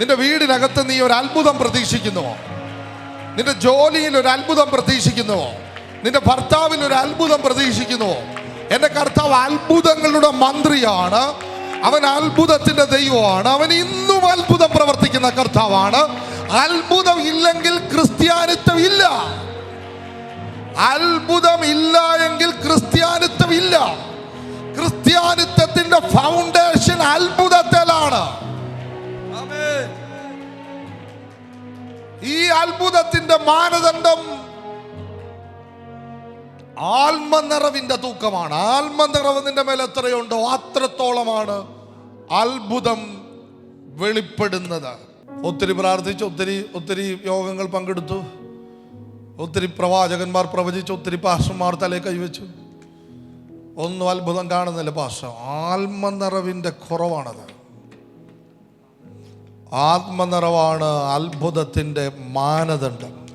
നിന്റെ വീടിനകത്ത് നീ ഒരു അത്ഭുതം പ്രതീക്ഷിക്കുന്നുവോ നിന്റെ ജോലിയിൽ ഒരു അത്ഭുതം പ്രതീക്ഷിക്കുന്നുവോ നിന്റെ ഭർത്താവിൽ ഒരു അത്ഭുതം പ്രതീക്ഷിക്കുന്നുവോ എന്റെ കർത്താവ് അത്ഭുതങ്ങളുടെ മന്ത്രിയാണ്. അവൻ അത്ഭുതത്തിന്റെ ദൈവമാണ്. അവൻ ഇന്നും അത്ഭുതം പ്രവർത്തിക്കുന്ന കർത്താവാണ്. അത്ഭുതം ഇല്ലെങ്കിൽ ക്രിസ്ത്യാനിത്വം ഇല്ല. അത്ഭുതം ഇല്ല എങ്കിൽ ക്രിസ്ത്യാനിത്വം ഇല്ല. ക്രിസ്ത്യാനിത്വത്തിന്റെ ഫൗണ്ടേഷൻ അത്ഭുതത്തിലാണ്. ഈ അത്ഭുതത്തിന്റെ മാനദണ്ഡം ആത്മനിറവിന്റെ തൂക്കമാണ്. ആത്മനിറവ് നിന്റെ മേൽ എത്രയുണ്ടോ അത്രത്തോളമാണ് അത്ഭുതം വെളിപ്പെടുന്നത്. ഒത്തിരി പ്രാർത്ഥിച്ചു ഒത്തിരി ഒത്തിരി യോഗങ്ങൾ പങ്കെടുത്തു. ഒത്തിരി പ്രവാചകന്മാർ പ്രവചിച്ചു ഒത്തിരി പാസ്റ്റർമാർ തലേ കൈവച്ചു. ഒന്നും അത്ഭുതം കാണുന്നില്ല പാസ്റ്റർ. ആത്മനിറവിന്റെ കുറവാണത്. ആത്മനിറവാണ് അത്ഭുതത്തിന്റെ മാനദണ്ഡം.